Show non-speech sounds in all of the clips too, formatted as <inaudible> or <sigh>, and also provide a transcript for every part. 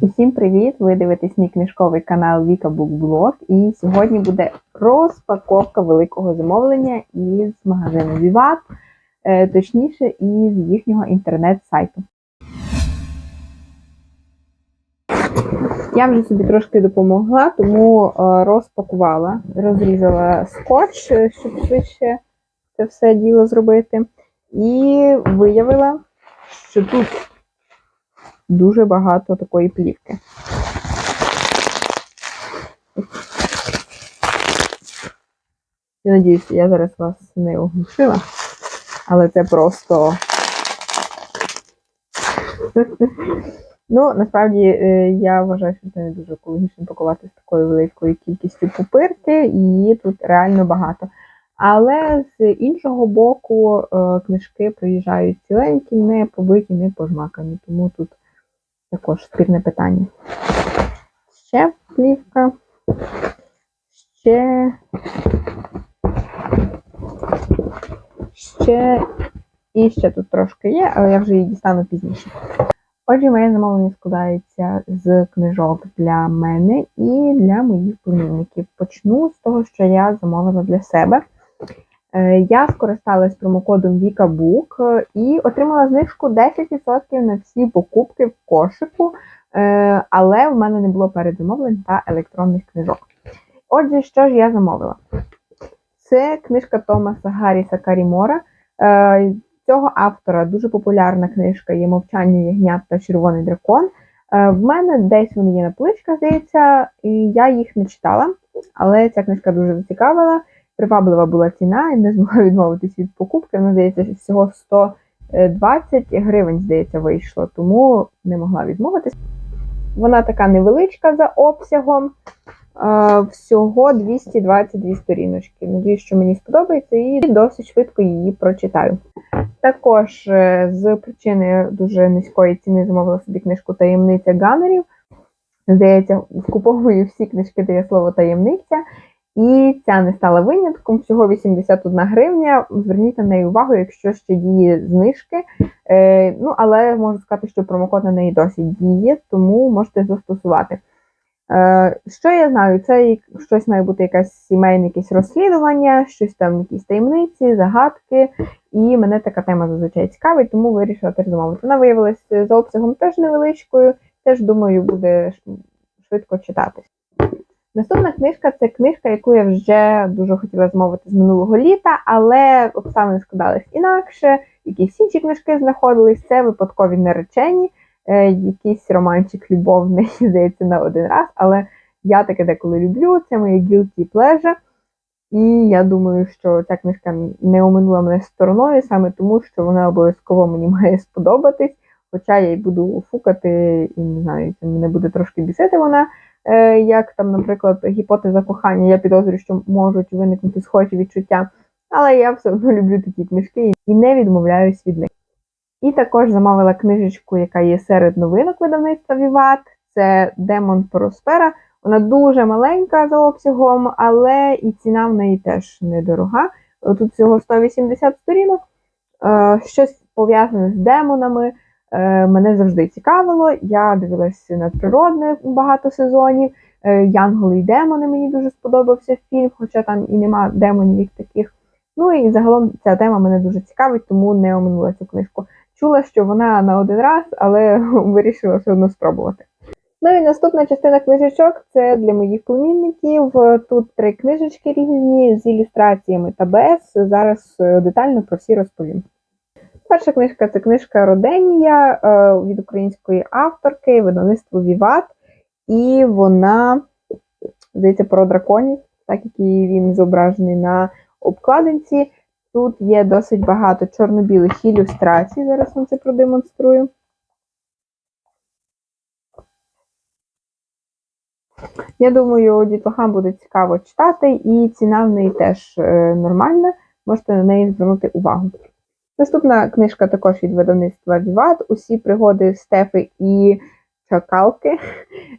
Усім привіт! Ви дивитесь мій книжковий канал Віка Букблог. І сьогодні буде розпаковка великого замовлення із магазину Vivat, е, точніше, із їхнього інтернет-сайту. Я вже собі трошки допомогла, тому е, розпакувала, розрізала скотч, е, щоб швидше це все діло зробити. І виявила, що тут дуже багато такої плівки. Я надіюся, я зараз вас не оглушила, але це просто. Ну, насправді, е, я вважаю, що це не дуже екологічно пакувати з такою великою кількістю пупирки, її тут реально багато. Але з іншого боку, е, книжки приїжджають ціленькі, не побиті, не пожмакані. Тому тут також спірне питання. Ще плівка. Ще. Ще. І ще тут трошки є, але я вже її дістану пізніше. Отже, моє замовлення складається з книжок для мене і для моїх племінників. Почну з того, що я замовила для себе. Е, Я скористалась промокодом VIKABOOK і отримала знижку 10% на всі покупки в кошику, е, але в мене не було передзамовлень та електронних книжок. Отже, що ж я замовила? Це книжка Томаса Гарріса Карімора. Е, Цього автора дуже популярна книжка є Мовчання ягнят та Червоний дракон. Е, В мене десь вони є на поличках, здається, і я їх не читала, але ця книжка дуже зацікавила приваблива була ціна, і не змогла <laughs> відмовитись від покупки. Вона, здається, всього 120 гривень, здається, вийшло, тому не могла відмовитись. Вона така невеличка за обсягом, всього 222 сторіночки. Надіюсь, що мені сподобається, і досить швидко її прочитаю. Також е, з причини дуже низької ціни замовила собі книжку Таємниця Ганерів. Здається, скуповую всі книжки, де є слово таємниця. І ця не стала винятком, всього 81 гривня. Зверніть на неї увагу, якщо ще діє знижки. Е, Ну, але можу сказати, що промокод на неї досі діє, тому можете застосувати. Е, Що я знаю, це щось має бути якесь сімейне якесь розслідування, щось там, якісь таємниці, загадки. І мене така тема зазвичай цікавить, тому вирішила теж замовити. Вона виявилася за обсягом теж невеличкою, теж думаю, буде швидко читатись. Наступна книжка це книжка, яку я вже дуже хотіла змовити з минулого літа, але обставини складались інакше, якісь інші книжки знаходились, це випадкові наречені, е, якийсь романчик любовний, <laughs> здається, на один раз. Але я таке деколи люблю, це моє guilty pleasure. І я думаю, що ця книжка не оминула мене стороною, саме тому, що вона обов'язково мені <laughs> має сподобатись. Хоча я й буду фукати, і не знаю, це мене буде трошки бісити вона. Е, як там, наприклад, гіпотеза кохання, я підозрюю, що можуть виникнути схожі відчуття, але я все одно люблю такі книжки і не відмовляюсь від них. І також замовила книжечку, яка є серед новинок видавництва Віват. Це Демон Проспера. Вона дуже маленька за обсягом, але і ціна в неї теж недорога. Тут всього 180 сторінок. Е, щось пов'язане з демонами. Е, мене завжди цікавило. Я дивилася надприродне багато сезонів. Е, Янголи і демони мені дуже сподобався фільм, хоча там і нема демонів їх таких. Ну і загалом ця тема мене дуже цікавить, тому не оминула цю книжку. Чула, що вона на один раз, але <laughs> вирішила все одно спробувати. Ну і наступна частина книжечок це для моїх племінників. Тут три книжечки різні з ілюстраціями та без. Зараз е, детально про всі розповім. Перша книжка це книжка Роденія е, від української авторки, видавництво Віват. І вона, здається, про драконів, так як він зображений на обкладинці. Тут є досить багато чорно-білих ілюстрацій. Зараз вам це продемонструю. Я думаю, дітлахам буде цікаво читати, і ціна в неї теж е, нормальна. Можете на неї звернути увагу. Наступна книжка також від видавництва Віват. Усі пригоди Стефи і Чакалки.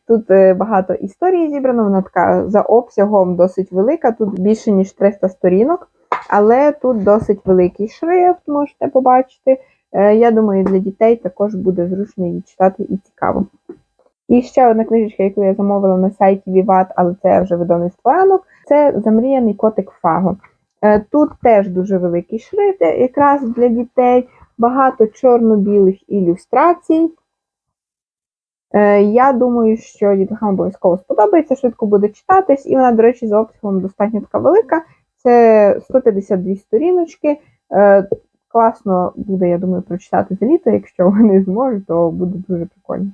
Тут е, багато історій зібрано, вона така за обсягом досить велика, тут більше, ніж 300 сторінок, але тут досить великий шрифт, можете побачити. Е, я думаю, для дітей також буде зручно її читати і цікаво. І ще одна книжечка, яку я замовила на сайті Vivat, але це вже видавництво ранок, це Замріяний котик Фаго. Е, Тут теж дуже великий шрифт, е, якраз для дітей, багато чорно-білих ілюстрацій. Е, Я думаю, що дітлахам обов'язково сподобається, швидко буде читатись, і вона, до речі, за обсягом достатньо така велика. Це 152 сторіночки. Класно буде, я думаю, прочитати за літо. Якщо вони зможуть, то буде дуже прикольно.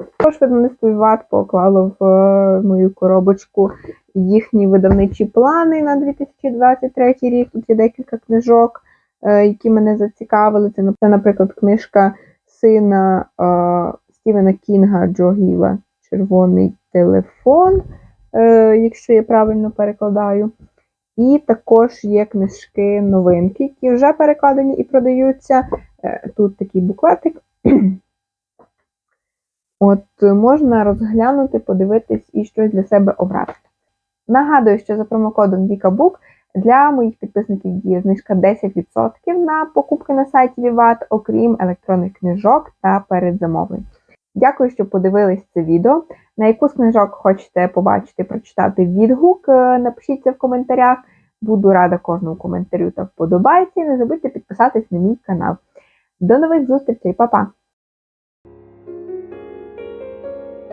Також видавництво Ват поклало в е, мою коробочку їхні видавничі плани на 2023 рік. Тут є декілька книжок, е, які мене зацікавили. Це, наприклад, книжка сина е, Стівена Кінга Джо Гіла Червоний телефон, якщо я правильно перекладаю. І також є книжки новинки, які вже перекладені і продаються. Тут такий буклетик. От е, можна розглянути, подивитись і щось для себе обрати. Нагадую, що за промокодом VikaBook для моїх підписників діє знижка 10% на покупки на сайті Vivat, окрім електронних книжок та передзамовлень. Дякую, що подивились це відео. На яку з книжок хочете побачити, прочитати відгук, е, напишіть це в коментарях. Буду рада кожному коментарю та вподобайці. Не забудьте підписатись на мій канал. До нових зустрічей, па-па!